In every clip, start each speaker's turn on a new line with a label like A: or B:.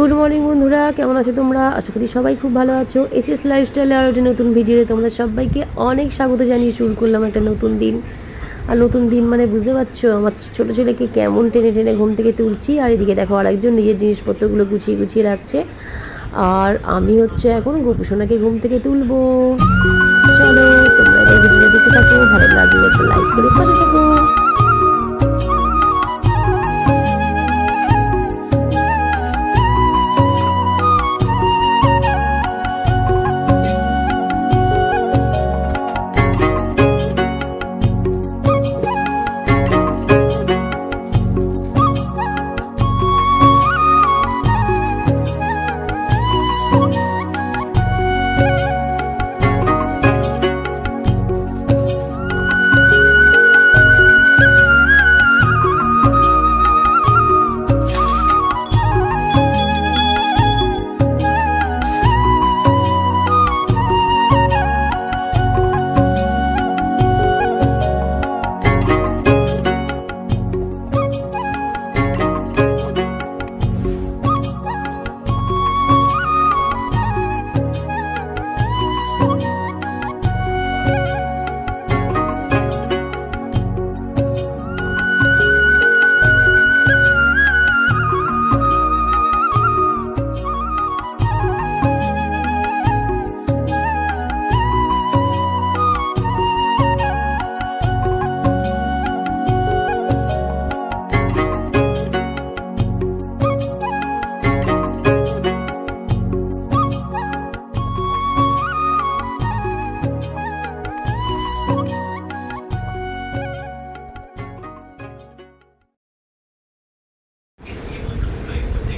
A: Good morning বন্ধুরা। কেমন আছো তোমরা? আশা করি সবাই খুব ভালো আছো। এসএস লাইফস্টাইলে আর একটি নতুন ভিডিওতে তোমরা সবাইকে অনেক স্বাগত জানিয়ে শুরু করলাম একটা নতুন দিন। আর নতুন দিন মানে বুঝতে পারছ, আমার ছোটো ছেলেকে কেমন টেনে টেনে ঘুম থেকে তুলছি। আর এদিকে দেখো, আরেকজন নিজের জিনিসপত্রগুলো গুছিয়ে গুছিয়ে রাখছে। আর আমি হচ্ছে এখন গোপুসোনাকে ঘুম থেকে তুলবো। চলো, তোমরা এই ভিডিওটা দেখতে থাকো। ভালো লাগলে একটা লাইক করে পাশে থাকো।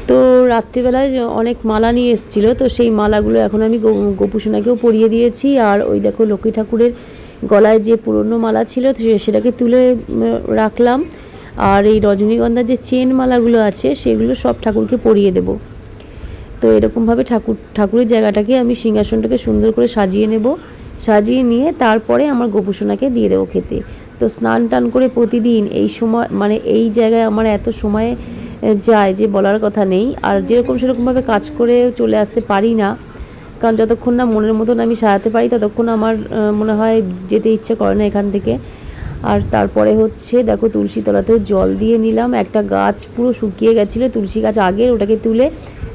A: তো রাত্রিবেলায় অনেক মালা নিয়ে এসেছিল, তো সেই মালাগুলো এখন আমি গোপুসোনাকেও পরিয়ে দিয়েছি। আর ওই দেখো লক্ষ্মী ঠাকুরের গলায় যে পুরনো মালা ছিল সেটাকে তুলে রাখলাম। আর এই রজনীগন্ধার যে চেন মালাগুলো আছে, সেগুলো সব ঠাকুরকে পরিয়ে দেব। তো এরকমভাবে ঠাকুর, ঠাকুরের জায়গাটাকে আমি সিংহাসনটাকে সুন্দর করে সাজিয়ে নেব। সাজিয়ে নিয়ে তারপরে আমার গোপুসোনাকে দিয়ে দেবো খেতে। তো স্নান টান করে প্রতিদিন এই সময় মানে এই জায়গায় আমার এত সময় যায় যে বলার কথা নেই। আর যেরকম সেরকমভাবে কাজ করে চলে আসতে পারি না, কারণ যতক্ষণ না মনের মতন আমি সারাতে পারি, ততক্ষণ আমার মনে হয় যেতে ইচ্ছে করে না এখান থেকে। আর তারপরে হচ্ছে, দেখো তুলসী তলাতেও জল দিয়ে নিলাম। একটা গাছ পুরো শুকিয়ে গেছিল। তুলসী গাছ আগের ওটাকে তুলে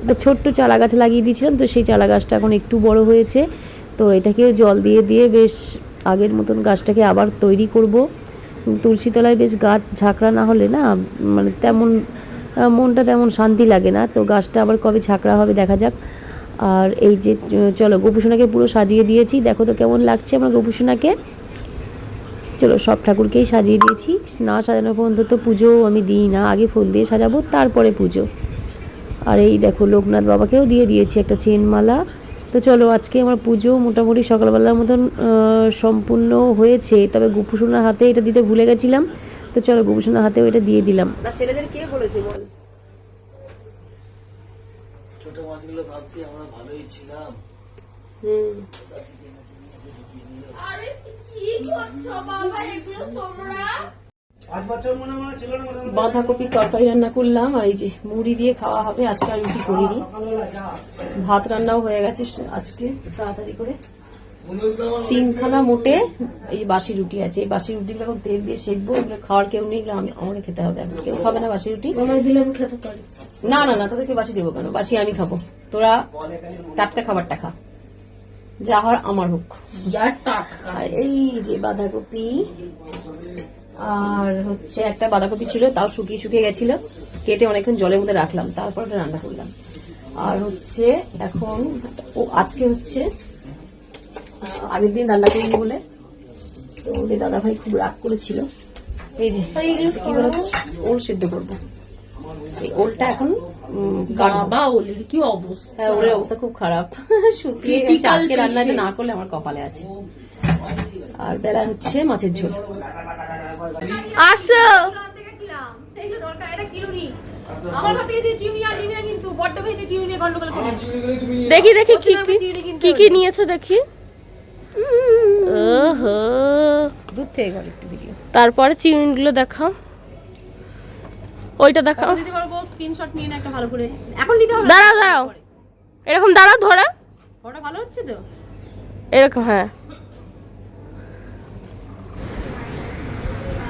A: একটা ছোট্ট চারা গাছ লাগিয়ে দিয়েছিলাম। তো সেই চারা গাছটা এখন একটু বড় হয়েছে। তো এটাকে জল দিয়ে দিয়ে বেশ আগের মতন গাছটাকে আবার তৈরি করব। তুলসী তলায় বেশ গাছ ঝাঁকড়া না হলে না মানে তেমন মনটা তেমন শান্তি লাগে না। তো গাছটা আবার কবে ঝাঁকড়া হবে দেখা যাক। আর এই যে চলো গোপুসোনাকে পুরো সাজিয়ে দিয়েছি। দেখো তো কেমন লাগছে আমার গোপুসোনাকে। চলো সব ঠাকুরকেই সাজিয়ে দিয়েছি। না সাজানো পর্যন্ত তো পুজো আমি দিই না। আগে ফুল দিয়ে সাজাবো, তারপরে পুজো। আর এই দেখো লোকনাথ বাবাকেও দিয়ে দিয়েছি একটা চেন মালা তো চলো আজকে আমার পুজো মোটামুটি সকালবেলার মতন সম্পূর্ণ হয়েছে। তবে গোপুসোনার হাতে এটা দিতে ভুলে গেছিলাম। তো চলো গোপুসোনার হাতেও এটা দিয়ে দিলাম। না ছেলেদের কে বলেছে বল?
B: ছোট মাছগুলো ভাবছি আমরা ভালোই ছিলাম।
A: হুম।
C: আরে কি করছ বাবা? এগুলো তোমরা?
B: পাঁচ বছর মনে মনে ছিল না মনে
A: বাঁধাকপি তরকারি রান্না করলাম আর এই যে মুড়ি দিয়ে খাওয়া হবে আজকে আর রুটি করিনি। ভাত রান্নাও হয়ে গেছে আজকে তাড়াতাড়ি করে। তিনখানা মোটে এই বাসি রুটি আছে। এই বাসি রুটিগুলো এখন তেল দিয়ে সেকবো এগুলো খাওয়ার কেউ নেই এগুলো আমি আমাকে খেতে হবে এখন। কেউ খাবে না বাসি রুটি। দিলে খেতে না না না তোদেরকে বাসি দেবো কেন? বাসি আমি খাব। তোরা টাটকা খাবারটা খা। যা হওয়ার আমার হোক। আর এই যে বাঁধাকপি আর হচ্ছে একটা বাঁধাকপি ছিল তাও শুকিয়ে শুকিয়ে গেছিল। কেটে অনেকক্ষণ জলের মধ্যে রাখলাম তারপর ওটা রান্না করলাম। আর হচ্ছে এখন ও আজকে হচ্ছে আগের দিন রান্না করিনি বলে। ওদের দাদা ভাই খুব রাগ করেছিল। এই যে কি বলতো ওল সেদ্ধ করব। এই ওলটা এখন
C: বাবা ওলির কি অবস্থা?
A: হ্যাঁ ওর অবস্থা খুব খারাপ। শুকিয়ে গেছে। আজকে রান্নাটা না করলে আমার কপালে আছে। আর বেলা হচ্ছে মাছের ঝোল।
C: আসো। এগুলো
D: দেখি দেখি কি কি? নিয়েছো দেখি। ওহো।
A: দূর থেকে গেল একটু ভিডিও
D: তারপরে চিরুনিগুলো দেখাও। ওইটা দেখাও।
C: দিতে পারব স্ক্রিনশট নিয়ে না একটা ভালো করে। এখন নিতে হবে
D: দাঁড়াও দাঁড়াও। এরকম দাঁড়াও ধরে।
C: ওটা ভালো হচ্ছে তো?
D: এরকম হ্যাঁ।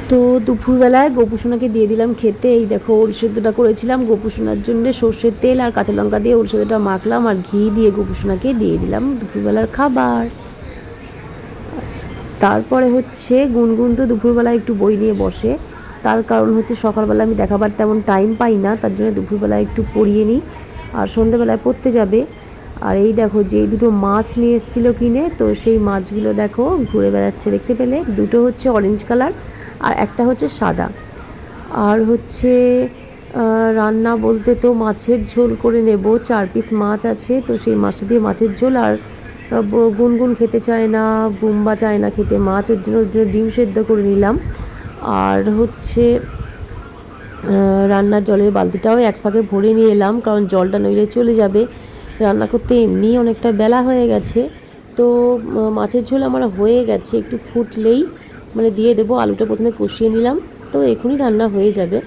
A: তো দুপুরবেলায় গোপুসোনাকে দিয়ে দিলাম খেতে। এই দেখো ওল সেদ্ধটা করেছিলাম। গোপুসোনার জন্য সর্ষের তেল আর কাঁচা লঙ্কা দিয়ে ওল সেদ্ধটা মাখলাম আর ঘি দিয়ে গোপুসোনাকে দিয়ে দিলাম দুপুরবেলার খাবার। তারপরে হচ্ছে গুনগুন তো দুপুরবেলা একটু বই নিয়ে বসে। তার কারণ হচ্ছে সকালবেলা আমি দেখাবার তেমন টাইম পাই না, তার জন্য দুপুরবেলা একটু পড়িয়ে নিই। আর সন্ধেবেলায় পড়তে যাবে। আর এই দেখো যেই দুটো মাছ নিয়ে এসেছিল কিনে, তো সেই মাছগুলো দেখো ঘুরে বেড়াচ্ছে দেখতে পেলে। দুটো হচ্ছে অরেঞ্জ কালার আর একটা হচ্ছে সাদা। আর হচ্ছে রান্না বলতে তো মাছের ঝোল করে নেব, চার পিস মাছ আছে, তো সেই মাছটা দিয়ে মাছের ঝোল। আর গুনগুন খেতে চায় না বুম্বা চায় না খেতে। মাছ ওর জন্য ওর জন্য ডিম সেদ্ধ করে নিলাম। আর হচ্ছে রান্নার জলের বালতিটাও এক ফাঁকে ভরে নিয়ে এলাম, কারণ জলটা নইলে চলে যাবে। রান্না করতে এমনি অনেকটা বেলা হয়ে গেছে। তো মাছের ঝোল আমার হয়ে গেছে, একটু ফুটলেই মানে দিয়ে দেবো। আলুটা প্রথমে কষিয়ে নিলাম। তো এখনই রান্না হয়ে যাবে।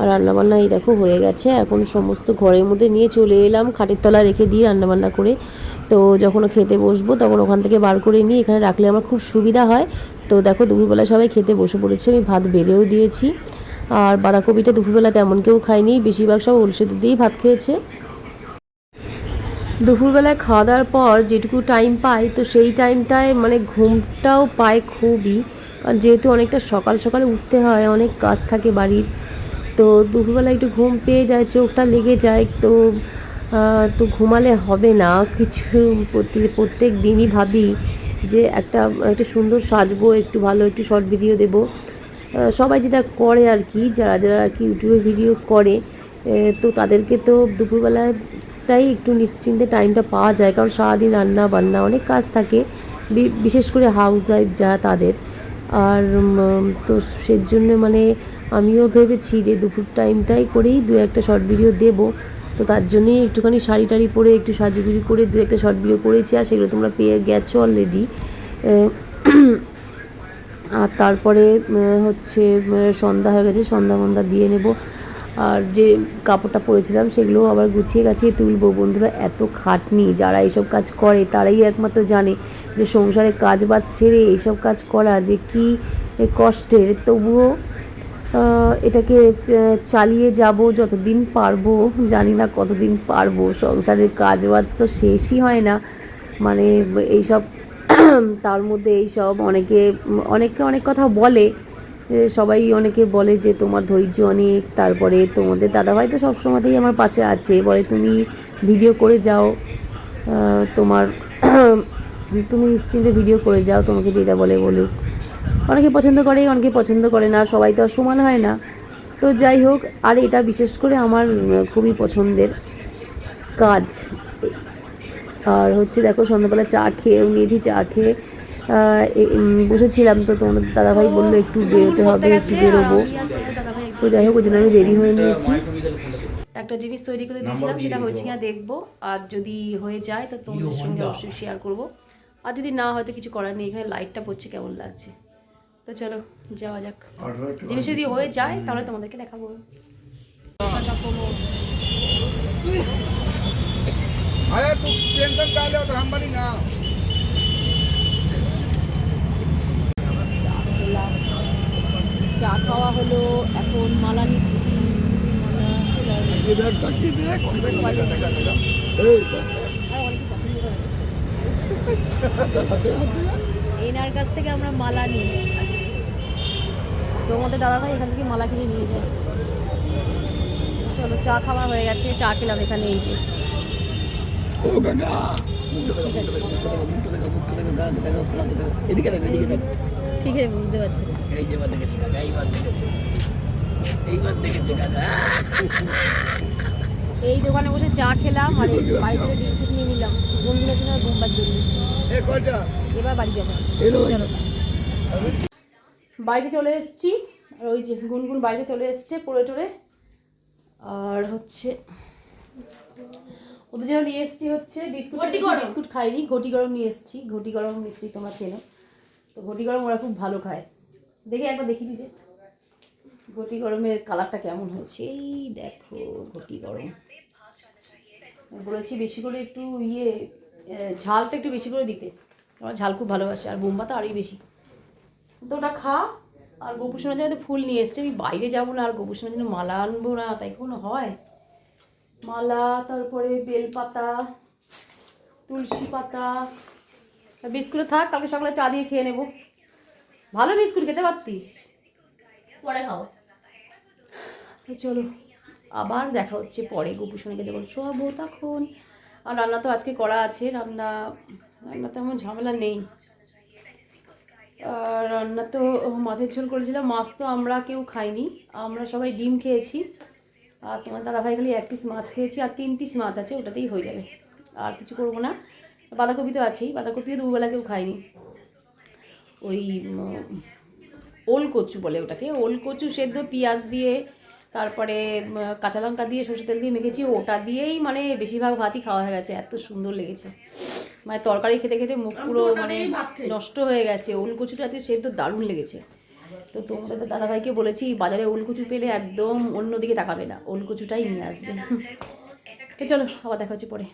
A: আর রান্নাবান্না এই দেখো হয়ে গেছে। এখন সমস্ত ঘরের মধ্যে নিয়ে চলে এলাম, খাটের তলা রেখে দিয়ে রান্নাবান্না করে। তো যখন খেতে বসবো তখন ওখান থেকে বার করে নিয়ে এখানে রাখলে আমার খুব সুবিধা হয়। তো দেখো দুপুরবেলা সবাই খেতে বসে পড়েছে, আমি ভাত বেড়েও দিয়েছি। আর বাঁধাকপিটা দুপুরবেলা তেমন কেউ খায়নি, বেশিরভাগ সব ওল সেদ্ধ দিয়েই ভাত খেয়েছে। দুপুরবেলায় খাওয়া দাওয়ার পর যেটুকু টাইম পাই, তো সেই টাইমটায় মানে ঘুমটাও পায় খুবই। কারণ যেহেতু অনেকটা সকাল সকালে উঠতে হয়, অনেক কাজ থাকে বাড়ির তো দুপুরবেলা একটু ঘুম পেয়ে যায়, চোখটা লেগে যায়, তো তো ঘুমালে হবে না। কিছু প্রতি- প্রত্যেক দিনই ভাবি যে একটা একটা সুন্দর সাজবো, একটু ভালো একটু শর্ট ভিডিও দেবো। সবাই যেটা করে আর কি, যারা যারা আর কি ইউটিউবে ভিডিও করে তো তাদেরকে তো দুপুরবেলাটাই একটু নিশ্চিন্তে টাইমটা পাওয়া যায়, কারণ সারাদিন রান্না, বান্না অনেক কাজ থাকে বিশেষ করে হাউস ওয়াইফ যারা তাদের। আর তো সেজন্য মানে আমিও ভেবেছি যে দুপুর টাইমটাই করেই দু একটা শর্ট ভিডিও দেব। তো তার জন্যই একটুখানি শাড়ি টাড়ি পরে একটু সাজুগুজু করে দু একটা শর্ট ভিডিও করেছি, আর সেগুলো তোমরা পেয়ে গেছো অলরেডি আর তারপরে হচ্ছে সন্ধ্যা হয়ে গেছে, সন্ধ্যা মন্দা দিয়ে নেব। আর যে কাপড়টা পরেছিলাম সেগুলো আবার গুছিয়ে গাছিয়ে তুলবো। বন্ধুরা, এত খাটনি, যারা এইসব কাজ করে তারাই একমাত্র জানে যে সংসারে কাজ বাজ সেরে এইসব কাজ করা যে কি কষ্টের। তবুও এটাকে চালিয়ে যাব যতদিন পারব, জানি না কতদিন পারব, সংসারের কাজ বাজ তো শেষই হয় না। মানে এইসব, তার মধ্যে এইসব অনেকে অনেকে অনেক কথা বলে সবাই অনেকে বলে যে তোমার ধৈর্য অনেক, তারপরে তোমাদের দাদাভাই তো সবসময়তেই আমার পাশে আছে, বলে তুমি ভিডিও করে যাও তোমার, তুমি নিশ্চিন্তে ভিডিও করে যাও, তোমাকে যেটা বলে বলুক। অনেকে পছন্দ করে, অনেকে পছন্দ করে না, সবাই তো আর সমান হয় না। তো যাই হোক, আর এটা বিশেষ করে আমার খুবই পছন্দের কাজ। আর হচ্ছে দেখো, সন্ধ্যাবেলা চা খেয়েও নিয়েছি চা খেয়ে বসেছিলাম। তো তোমার দাদাভাই বলল, একটু বেরোতে হবে, একটু বেরোবো। তো যাই হোক, ওই জন্য আমি রেডি হয়ে নিয়েছি। একটা জিনিস তৈরি করে দিয়েছিলাম, সেটা হয়েছে কিনা দেখব। আর যদি হয়ে যায়, তো তোমাদের সঙ্গে অবশ্যই শেয়ার করব। আর যদি না হয়তো কিছু করার নেই, এখানে লাইটটা পড়ছে, কেমন লাগছে? তো চলো যাওয়া যাক জিনিস যদি হয়ে যায় তাহলে তোমাদেরকে দেখাবো
E: अरे तू टेंशन का ले तो हम बनी ना
C: চা খাওয়া হলো এখন মালা নিচ্ছি
E: इधर तक देख
C: এনার কাছ থেকে আমরা মালা নিই তোমাদের দাদাভাই এখান থেকে মালা কিনে নিয়ে যায়। চলো চা খাওয়া হয়ে গেছে চা খেলাম এখানে এই যে। ঠিক আছে বুঝতে পারছি।
B: এই যে দেখেছি এইবার দেখেছি। এইবার দেখেছি
C: এই দোকানে বসে চা খেলাম আর এই বাড়ি থেকে বিস্কুট নিয়ে নিলাম। বন্ধুদের জন্য ঘুমবার জন্য। এবার বাড়ি যাব।
E: এলো
C: চলো এসেছি। আর ওই যে গুনগুন বাড়িতে চলে এসছে পড়ে টরে। আর হচ্ছে ওদের জন্য নিয়ে এসেছি হচ্ছে বিস্কুট বিস্কুট খাইনি ঘটি গরম নিয়ে এসেছি। ঘটি গরম নিশ্চয়ই তোমরা চেনো। তো ঘটি গরম ওরা খুব ভালো খায়। দেখে একবার দেখি দিতে।
A: ঘটি গরমের কালারটা কেমন হয়েছে? এই দেখো ঘটি গরম। বলেছি বেশি করে একটু ইয়ে ঝালটা একটু বেশি করে দিতে। আমার ঝাল খুব ভালোবাসে। আর বোম্বা তো আরোই বেশি। তো ওটা খা। আর গোপুসোনার জন্য তো ফুল নিয়ে এসছে। আমি বাইরে যাব না আর গোপুসোনার জন্য মালা আনব না তাই কোনো হয়? মালা তারপরে বেলপাতা তুলসী পাতা। বিস্কুটে থাক কালকে সকালে চা দিয়ে খেয়ে নেব। ভালো বিস্কুট খেতে পারতিস।
C: পরে খাও
A: তো চলো আবার দেখা হচ্ছে পরে গোপুসোনাকে যখন শোয়াবো তখন। আর রান্না তো আজকে করা আছে রান্না রান্না তেমন ঝামেলা নেই। রান্না তো মাছের ঝোল করেছিলাম, মাছ তো আমরা কেউ খাইনি। আমরা সবাই ডিম খেয়েছি। আর তোমার দাদাভাই খালি এক পিস মাছ খেয়েছি আর তিন পিস মাছ আছে, ওটাতেই হয়ে যাবে। আর কিছু করব না। বাঁধাকপি তো আছেই, বাঁধাকপিও দুবেলা কেউ খায়নি। ওই ওল কচু বলে ওটাকে, ওল কচু সেদ্ধ, পেঁয়াজ দিয়ে তারপরে কাঁচা লঙ্কা দিয়ে সর্ষে তেল দিয়ে মেখেছি। ওটা দিয়েই মানে বেশিরভাগ ভাতই খাওয়া হয়ে গেছে। এত সুন্দর লেগেছে। মানে তরকারি খেতে খেতে মুখ পুরো মানে নষ্ট হয়ে গেছে। ওল কুচুটা আছে তো দারুণ লেগেছে। তো তোমরা তো দাদাভাইকে বলেছি বাজারে ওল কুচু পেলে একদম অন্যদিকে তাকাবে না। ওল কুচুটাই নিয়ে আসবে। তো চলো আবার দেখা হচ্ছে পরে।